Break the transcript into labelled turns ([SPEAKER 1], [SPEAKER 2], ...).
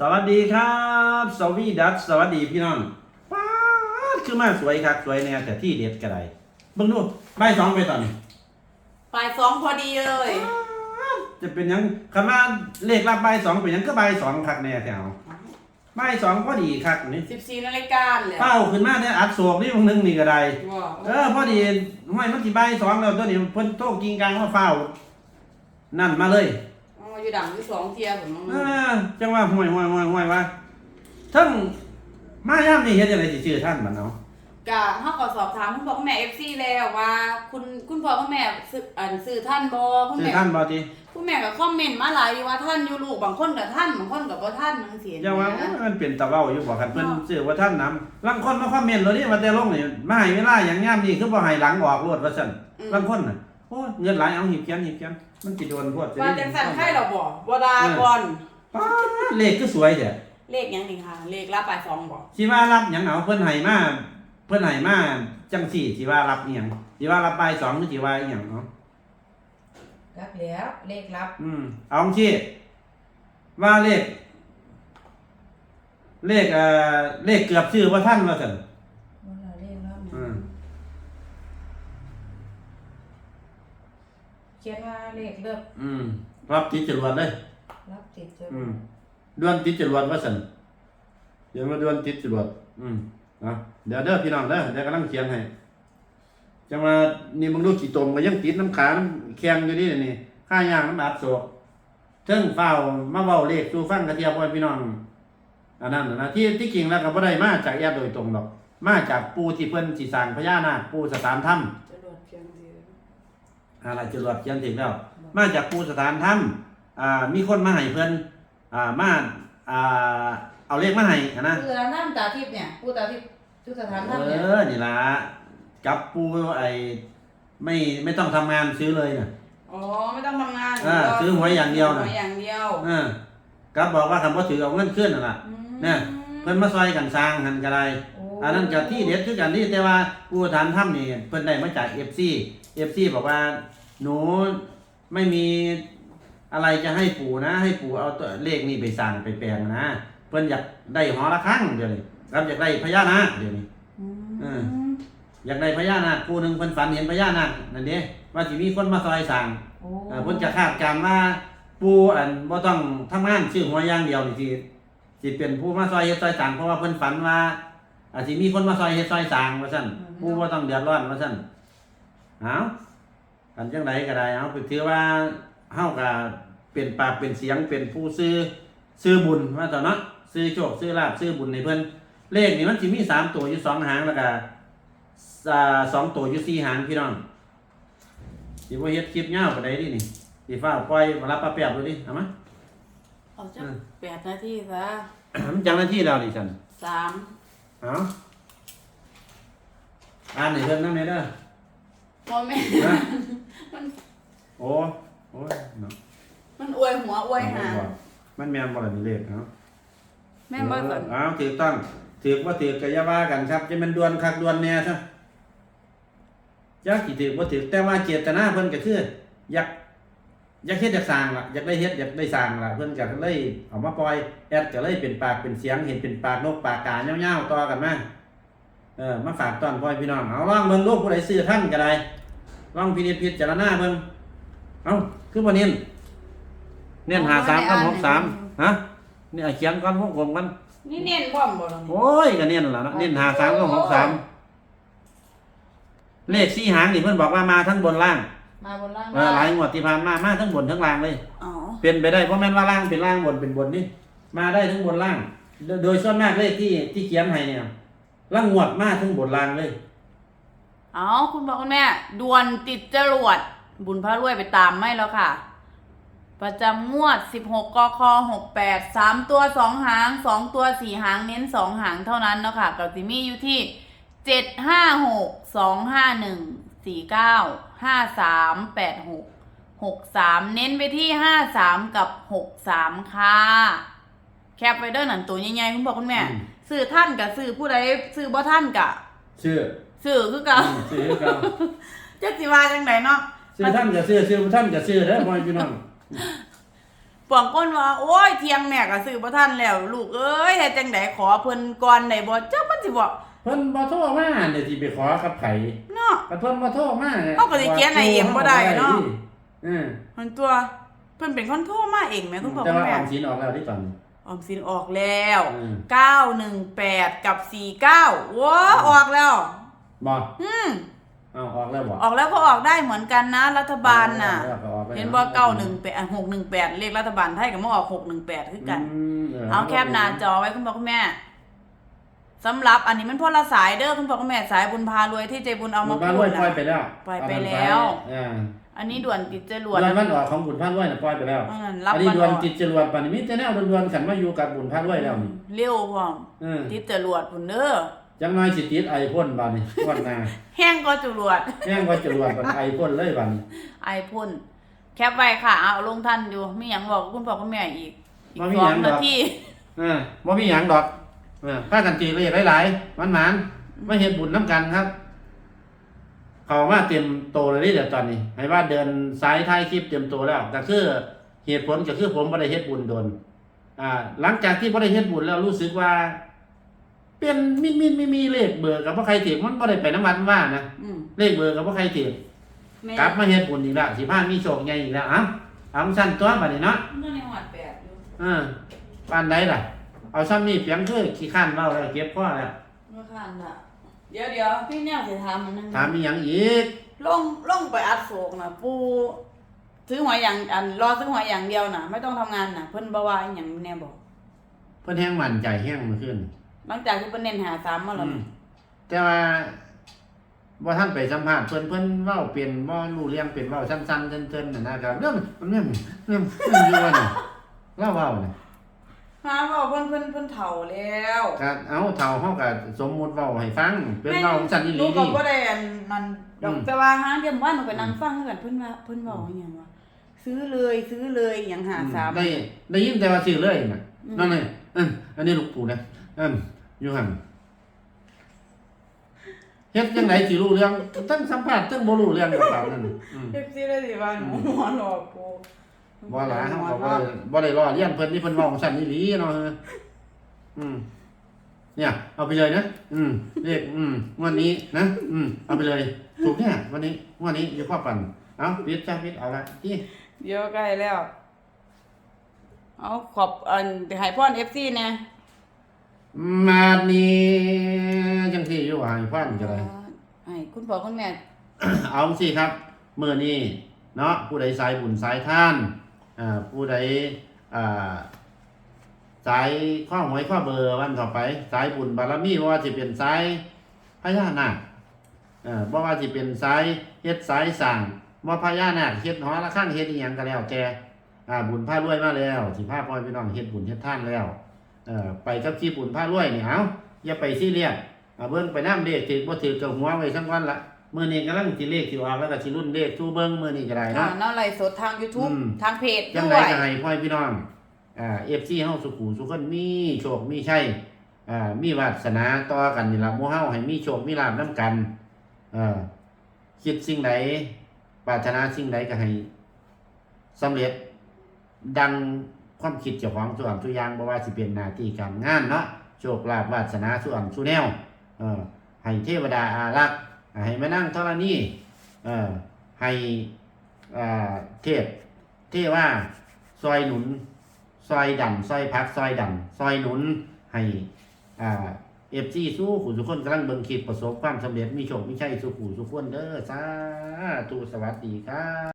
[SPEAKER 1] สวัสดีครับ สวีดัสสวัสดีพี่น้องป๊าดคือมาสวยครับสวยแน่แต่ที่เด็ดกระไดเบิ่งดูใบายสองไปตอนนี้
[SPEAKER 2] บ่ายสองพอดีเลย
[SPEAKER 1] จะเป็นหยังคำว่าเลขรับใบายสองเป็นหยังก็ใบายสองคักแน่แถวใบายสองพอดีคักนี่
[SPEAKER 2] สิบสี่นาฬิกาเลย
[SPEAKER 1] เป้าขึ้นมาเนี่ยอัดโศกนี่บางนึงนี่ก็ได้
[SPEAKER 2] ว้าว
[SPEAKER 1] เออพอดีห้อยมันสิใบายสองแล้วตัวนี้เพิ่นโตกิงกลางมาเฝ้า นั่นมาเลย
[SPEAKER 2] อ๋ออยู่ดังอยู่สองเทียผม
[SPEAKER 1] เออจังว่าห่วยห่วยห่วยห่วยว่าทั้งมาย่ามนี่เฮ็ดจังไดสิชื่อท่านบัดเนาะ
[SPEAKER 2] กะเขาก็สอบถามคุณพ่อคุณแม่เอฟซีแล้วว่า คุณคุณพ่อคุณแม่ซื้ออันซื้อท่านบอคุณ
[SPEAKER 1] ชื่อ
[SPEAKER 2] แม่
[SPEAKER 1] ท่านบ่ติ
[SPEAKER 2] คุณแม่ก็คอมเมนต์มาหลายอยู่ว่าท่านอยู่ลูกบางคนกับท่านบางคนกับบ่ท่านนังเสีย
[SPEAKER 1] อย่าว่ามันเป็นตะเว้าอยู่บ่คันเพิ่นชื่อว่าท่านนํลางคนมาคอมเมนต์แล้วนี่ว่าแต่ลงนี่มาให้เวลาหยังยามนี่คือบ่ให้หลังออกรวดว่าซั่นลางคนน่ะโอ้ยเงินหลายเอาหีบเขียนหีบเขียน มันสิโดนพวด
[SPEAKER 2] ว่าจังสันไข่เราบ่บ่ดาบอล
[SPEAKER 1] ป๊าดเลขคือสวยแท้
[SPEAKER 2] เลขหยังนี่ค่ะ เลขรับบ่ายสองบ่
[SPEAKER 1] สิว่ารับหยังเอาเพิ่นให้มาเพิ่นให้มาจังสี่สิว่ารับอีหยังสิว่ารับใบายสองหรือสิว่าอีหยังเนาะ
[SPEAKER 3] รับแล้วเลขรับ
[SPEAKER 1] อืมเอาที่ว่าเลข เลขเอ่อเลขเกือบชื่อว่าท่านว่าสัน
[SPEAKER 3] ว่าเราเลขรับ
[SPEAKER 1] อืม
[SPEAKER 3] เขียนว่าเลขเลิก
[SPEAKER 1] อืม รับติดจรวดเลย
[SPEAKER 3] รับติดจน
[SPEAKER 1] อืมดวนติดจรวดว่าสันเดี๋ยวมาดวนติดจรวดอืมอะเดี๋ยวเด้อพี่น้องเด้อเดี๋ยวกำลังเขียนให้จังว่านี่มึงดูกี่ตมก็ยังติดน้ำขาน้ำแข็งอยู่นี่นี่ข้าย่างน้ำอัดโศกเทิงเฝ้ามาเว้าเลขสู่ฟังกระเทียบพ่อพี่น้อง อันนั้นน่ะนะที่ที่จริงแล้วก็บ่ได้มาจากแอดโดยตรงหรอก มาจากปูที่เพิ่นสิสร้างพญานาคปูสถานถ้ำ
[SPEAKER 2] จะโดดเพียงเดียว
[SPEAKER 1] อะไรจรวดเขียนถึงแล้ว มาจากปูสถานถ้ำอ่ามีคนมาให้เพิ่นอ่ามาอ่าเอาเลขมาให้อะนะ
[SPEAKER 3] คือน้ำตาทิพย์เนี่ยผู้ตาทิพย์ทุกสถาน
[SPEAKER 1] เอ
[SPEAKER 3] ทำเนี่ย
[SPEAKER 1] อนี่ล่ะจับปูไอ้ไม่ไม่ต้องทำงานซื้อเลยน่ะ
[SPEAKER 2] อ๋อไม่ต้องทำงาน
[SPEAKER 1] อ่าซื้อหวยอย่างเดียวน่ะ
[SPEAKER 2] หวยอย่างเดียว
[SPEAKER 1] เออกับบอกว่าคำว่าถือเอาเงินขึ้นนั่นล่ะ
[SPEAKER 2] อืม
[SPEAKER 1] เนี่ย เพิ่นมาซอยกันสร้างหันก็ได้
[SPEAKER 3] โอ้
[SPEAKER 1] อันนั้นก็ที่เด็ดคือกันที่แต่ว่าปูสถานถ้ำนี่เพิ่นได้มาจาก FC FC บอกว่า หนูไม่มีอะไรจะให้ปู่นะ ให้ปู่เอาตัวเลขนี่ไปสั่งไปแปลงนะ เพิ่นอยากได้หอละครั้งเดี๋ยวนี้ครับอยากได้พญานาคเดี๋ยวนี้
[SPEAKER 2] อืม
[SPEAKER 1] เอออยากได้พญานาคผู้หนึงเพิ่นฝันเห็นพญานาคนั่นเด้ว่าสิมีคนมาซอยสั่ง
[SPEAKER 3] โอ้
[SPEAKER 1] เออเพิ่นจะคาดการณ์ว่าปู่อันบ่ต้องทำงานชื่อหัวอย่างเดียวนี่สิสิเป็นผู้มาซอยเฮ็ดซอยสั่งเพราะว่าเพิ่นฝันว่าอาจสิมีคนมาซอยเฮ็ดซอยสั่งว่าซั่นปู่บ่ต้องเดือดร้อนว่าซั่น เอาอันจังไดก็ได้เอาก็ถือว่าเฮาก็เป็นปากเป็นเสียงเป็นผู้ซื้อซื้อบุญว่าต่อเนาะซื้อโชคซื้อลาภซื้อบุญให้เพิ่นเลขนี่มันสิมีสามตัวอยู่สองหางแล้วก็อ่าสองตัวอยู่สี่หางพี่น้องสิบ่เฮ็ดคลิปยาวปานใดดินี่สิฟ้าวปล่อยมารับปลาแป๊บดูดิเอามา
[SPEAKER 2] เอาจะแปดนาทีซะ
[SPEAKER 1] มันจังหน้าที่แล้วดิฉัน
[SPEAKER 2] สาม
[SPEAKER 1] เอาอ่านให้เพิ่นนำแน่เด้อ
[SPEAKER 2] โมเมน
[SPEAKER 1] นะ
[SPEAKER 2] มัน
[SPEAKER 1] โอ้โอ้ยเนาะ
[SPEAKER 2] มันอวยหัวอวยหาง
[SPEAKER 1] มันแม่นบ่ล่ะนี่เลขเนาะ
[SPEAKER 2] แม่นบ่สน
[SPEAKER 1] เอาถูกต้องถูกบ่ถูกก็อย่าว่ากันครับจะมันดวนคักดวนแน่ซะจักสิถูกบ่ถูกแต่ว่าเจตนาเพิ่นก็คืออยากอยากเฮ็ดอยากสร้างล่ะอยากได้เฮ็ดอยากได้สร้างล่ะเพิ่นก็เลยเอามาปล่อยแอดก็เลยเป็นปากเป็นเสียงเห็นเป็นปากนกปากกายาวๆต่อกันมา เออมาฝากตอนพ่อพี่น้องเอาลองเบิ่งลูกผู้ใดซื้อท่านก็ได้ลองพินิจพิจารณาเบิ่งเอ้าคือบ่เน้นเน้น53กับ63ฮะนี่เอาเขียนก่อนวงกลมกัน
[SPEAKER 2] นี่เน้นพร้อมบ่ล่ะนี่
[SPEAKER 1] โอ้ยก็เน้นแล้วเนาะเน้น53กับ63เลขสี่หางนี่เพิ่นบอกว่ามาทั้งบนล่าง
[SPEAKER 3] มาบนล่าง
[SPEAKER 1] เออหลายงวดที่ผ่านมามาทั้งบนทั้งล่างเลย
[SPEAKER 2] อ๋อ
[SPEAKER 1] เป็นไปได้เพราะแม่นว่าล่างเป็นล่างบนเป็นบนนี่มาได้ทั้งบนล่าง โดยโดยส่วนมากเลขที่ที่เขียนให้เนี่ย ล่างงวดมาทั้งบนล่างเลย
[SPEAKER 2] อ๋อคุณพ่อคุณแม่ดวนติดจรวด บุญพระรวยไปตามไม่แล้วค่ะ ประจำงวด 16กค68 3 ตัว 2 หาง 2 ตัว 4 หางเน้น 2 หางเท่านั้นเนาะค่ะกับซิมี่อยู่ที่ 756 251 49 53 86 63 เน้นไปที่ 53 กับ 63 ค่ะ แคปไว้เด้อหนันตัวใหญ่ๆคุณพ่อคุณแม่
[SPEAKER 1] อืม
[SPEAKER 2] ซื้อท่านกับซื้อผู้ใดซื้อบ่ท่านกะ
[SPEAKER 1] ชื่อ
[SPEAKER 2] ซื้อคือเกัน
[SPEAKER 1] อืมชื่อเก่า
[SPEAKER 2] จักสิว่าจังไดเนาะ
[SPEAKER 1] ชื่อท่านกับชื่อชื่อท่านกับชื่อเด้อพ่อพี่น้อง
[SPEAKER 2] ปองก้นว่าโอ้ยเที่ยงแม่ก็ซื้อบ่ทันแล้ว ลูกเอ้ยเฮ็ดจังไดขอเพิ่นก่อนได้บ่จักมันสิบอก
[SPEAKER 1] เพิ่นบ่โทรมาเดี๋ยวสิไปขอกับไผ
[SPEAKER 2] เนาะ
[SPEAKER 1] ก็เพิ่นบ่โทรมานี่ย
[SPEAKER 2] เอาก็สิเขียนให้เองบ่ได้เนาะ
[SPEAKER 1] เออ
[SPEAKER 2] มันตัวเพิ่นเป็นคนโทรมาเองแม่คุณพ่อ
[SPEAKER 1] แต่
[SPEAKER 2] คุณ
[SPEAKER 1] ว่าอ
[SPEAKER 2] แม่
[SPEAKER 1] อมสินออกแล้วที่ตอนนี้
[SPEAKER 2] ออมสินออกแล้ว
[SPEAKER 1] อืม
[SPEAKER 2] 918กับ49ว้าออกแล้ว
[SPEAKER 1] บ่
[SPEAKER 2] อืม
[SPEAKER 1] เอาออกแล้วบ่
[SPEAKER 2] ออกแล้วก็ออกได้เหมือนกันนะ รัฐบาลน่ะ
[SPEAKER 1] ออกแล้วก็ออกไป
[SPEAKER 2] เห็นบ่เก้าหนึ่งแปดหกหนึ่งแปดเลขรัฐบาลไทยกับมาออกหกหนึ่งแปดคือกัน
[SPEAKER 1] ม
[SPEAKER 2] เอาแคบหน้าจอไว้คุณพ่อคุณแม่สำหรับอันนี้มันพละสายเด้อคุณพ่อคุณแม่สายบุญพารวยที่ใจบุญเอา
[SPEAKER 1] บุ
[SPEAKER 2] มา
[SPEAKER 1] ญพา
[SPEAKER 2] พู
[SPEAKER 1] รวย
[SPEAKER 2] ด
[SPEAKER 1] ปล่อย
[SPEAKER 2] นะ
[SPEAKER 1] ไปแล้ว
[SPEAKER 2] ปล่อยไปแล้ว
[SPEAKER 1] อ่า
[SPEAKER 2] อันนี้ด่วนติดจร
[SPEAKER 1] ด่
[SPEAKER 2] ว
[SPEAKER 1] ว
[SPEAKER 2] ด
[SPEAKER 1] นมันออกของบุญพารวยน่ะปล่อยไปแล้ว
[SPEAKER 2] อันนั้นรับ
[SPEAKER 1] อันนี้
[SPEAKER 2] มัน
[SPEAKER 1] ด่วน
[SPEAKER 2] ออก
[SPEAKER 1] จิตจรวดปานนี้มีแต่แนวด่วนๆขันมาอยู่กับบุญพารวยแล้วนี่
[SPEAKER 2] เร็วพร้อม
[SPEAKER 1] เออ
[SPEAKER 2] ติดจรวดพุ่นเด้อ
[SPEAKER 1] จังน้อยสิติดไอพ่นบาดนี้วันหน้า
[SPEAKER 2] แห้งก็จรวด
[SPEAKER 1] แม่งว่าจรวดมันไอพ่นเลยบาดนี้
[SPEAKER 2] ไอพ่นแคปไว้ค่ะ เอาลงท่านอยู่มีหยังบอกคุณพ่อคุณแม่อีกอีก
[SPEAKER 1] บ่มี
[SPEAKER 2] ส
[SPEAKER 1] ห
[SPEAKER 2] อ
[SPEAKER 1] ยังงด
[SPEAKER 2] นา
[SPEAKER 1] อก
[SPEAKER 2] ที
[SPEAKER 1] เออบ่มีหยังดอกเออพากันตีเลขหลายๆมันหมานๆมาเฮ็ดบุญนํกันครับ เขามาเต็มโตเลยนี่เดี๋ยวตอนนี้ให้ว่าเดินสายท้ายคลิปเต็มโตแล้วก็คือเหตุผลก็คือผมบ่ได้เฮ็ดบุญโดนอ่า หลังจากที่บ่ได้เฮ็ดบุญแล้วรู้สึกว่า เป็นมินมินไม่มีเลขเบอร์กับบ่ใครถือมันบ่ได้ไปน้ำมันว่านะ
[SPEAKER 2] อืม
[SPEAKER 1] เลขเบอร์กับบ่ใครถือ
[SPEAKER 2] แม่
[SPEAKER 1] กลับมาเฮ็ดบุญอีกแล้วสิพามีโชคใหญ่อีกแล้วเอ้าเอาสั้นตัวบัดนี้เนาะ
[SPEAKER 2] นั่นในหวัดแปดอยู่
[SPEAKER 1] เออปานใดล่ะ เอาซ้ำนี่เพียงคือขี้ข้านเว้าแล้วเก็บพอแล้ว
[SPEAKER 2] เมื่อคืนน่ะ เดี๋ยวเดี๋ยวพี่แนวสิถามมันนึง
[SPEAKER 1] ถามมีหยังอีก
[SPEAKER 2] ลงลงไปอัดโศกน่ะปูซื้อหวยอย่างอันรอซื้อหวยอย่างเดียวน่ะไม่ต้องทำงานน่ะเพิ่นบ่ว่าอหย่างแน่บอก
[SPEAKER 1] เพิ่นแห้งมั่นใจแห้งเมื่อคืน
[SPEAKER 2] หลังจากที่เพิ่นเน้นหาสามมาแล้ว
[SPEAKER 1] อืม
[SPEAKER 2] น่ะ
[SPEAKER 1] แต่ว่าบ่ท่านไปสัมภาษณ์เพิ่นเพิ่นเว้าเป็นบ่รู้เรื่องเป็นเว้าสั้นๆเติ้นๆน่ะนะครับเรื่องมันเรื่องเรื่องเรื่องอยู่ว่าน่ะเล่าเว้าน่ะ
[SPEAKER 2] หาว่าเพิ่นเพิ่นเพิ่นเฒ่าแล้ว
[SPEAKER 1] ก็เอาเฒ่าเฮาก็สมมุติเว้าให้ฟังเป็นเว้าสั้นอีห
[SPEAKER 2] ลู
[SPEAKER 1] ลี
[SPEAKER 2] กก็
[SPEAKER 1] นี่
[SPEAKER 2] บ่ได้อันมันดอก
[SPEAKER 1] อืม
[SPEAKER 2] แต่ว่าหาเดี๋ยวว่าหนูไปนั่งฟังคือกันเพิ่นว่าเพิ่นเว้าอหย่างว่าซื้อเลยซื้อเลยอหย่างหาสาม
[SPEAKER 1] ได้ได้ยินแต่ว่าชื่อเลยน่ะ
[SPEAKER 2] อืม
[SPEAKER 1] นั่นนี่อันอันนี้ลูกปู่นะอันอยู่หั่นเฮ็ดจังไดสิรู้เรื่องทั้งสัมภาษณ์ทั้งบ่รู้เรื่องกับเขานั่นอืม
[SPEAKER 2] เอฟซีเลยสิว่าหนูหัวหลอกกู
[SPEAKER 1] บ่หลาเฮาก็บ่ได้บ่ได้ล้อเลียนเพิ่นนี่เพิ่นเว้าของซั่นอีหลีเนาะเอออืม เนี่ย เอาไปเลยนะอืมเลขอืมงวดนี้นะอืมเอาไปเลย ถูกเนี่ยวันนี้งวดนี้อย่าพ่อปั่นเอาปิดจ้าปิดเอาละที่
[SPEAKER 2] เดี๋ยวใกล้แล้ว เอาขอบอันให้พรเอฟซีเนี่ย
[SPEAKER 1] มาดนี้จังซี่อยู่ว่าให้ฟันก็ได้
[SPEAKER 2] ให้คุณพ่อคุณแม่
[SPEAKER 1] เอาสิครับมื้อนี้เนาะผู้ใดสายบุญสายทานอ่า ผู้ใดสายข้อหวยข้อเบอร์วันต่อไป สายบุญบารมีบ่ว่าสิเป็นสายพญานาคเอ่อบ่ว่าสิเป็นสายเฮ็ดสายสร้างบ่าพญานาคเฮ็ดหอระฆังเฮ็ดอีหยังก็แล้วแต่บุญพารวยมาแล้วสิพาพ่อพี่น้องเฮ็ดบุญเฮ็ดท่านแล้วไปกับที่บุญพารวยเนี่ยเอาอย่าไปซีเรียสเบิ่งไปน้ำเลขถือบ่าถือกับหัวไว้ทั้งวันละ มื้อนี้กำลังสิเลขสิออกแล้วก็สิรุ่นเลขสู่เบิ่งมื้อนี้ก็ได้
[SPEAKER 2] ค่ะ
[SPEAKER 1] เนาะ
[SPEAKER 2] เนาะไลฟ์สดทาง YouTube
[SPEAKER 1] อืม
[SPEAKER 2] ทางเพจ
[SPEAKER 1] จัง
[SPEAKER 2] ด้
[SPEAKER 1] ได
[SPEAKER 2] วย
[SPEAKER 1] ก็ให้พ่อพี่น้องอ่าเอฟซีเฮาสุขุสุขคนมีโชคมีชัยอ่ามีวาสนาต่อกันนี่ล่ะหมู่เฮาให้มีโชคมีลาภนํกันเอ่อคิดสิ่งใดปรารถนาสิ่งใดก็ให้สำเร็จดังความคิดเจ้าของส่วนตัวอย่างบ่ว่าสิเป็นหน้าที่การงานเนาะโชคลาภวาสนาส่วนสุแนวเอ่อให้เทวดาอารักษ์ ให้มานั่งธรณีเอ่อให้อ่าเทพเทว่าซอยหนุน ซอยดันซอยพักซอยดันซอยหนุนให้อ่าเอฟซีสู้ขู่สุขคนกำลังเบิ่งคลิปประสบความสำเร็จมีโชคมีชัยสู้ขู่สุขคนเด้อสาธุสวัสดีครับ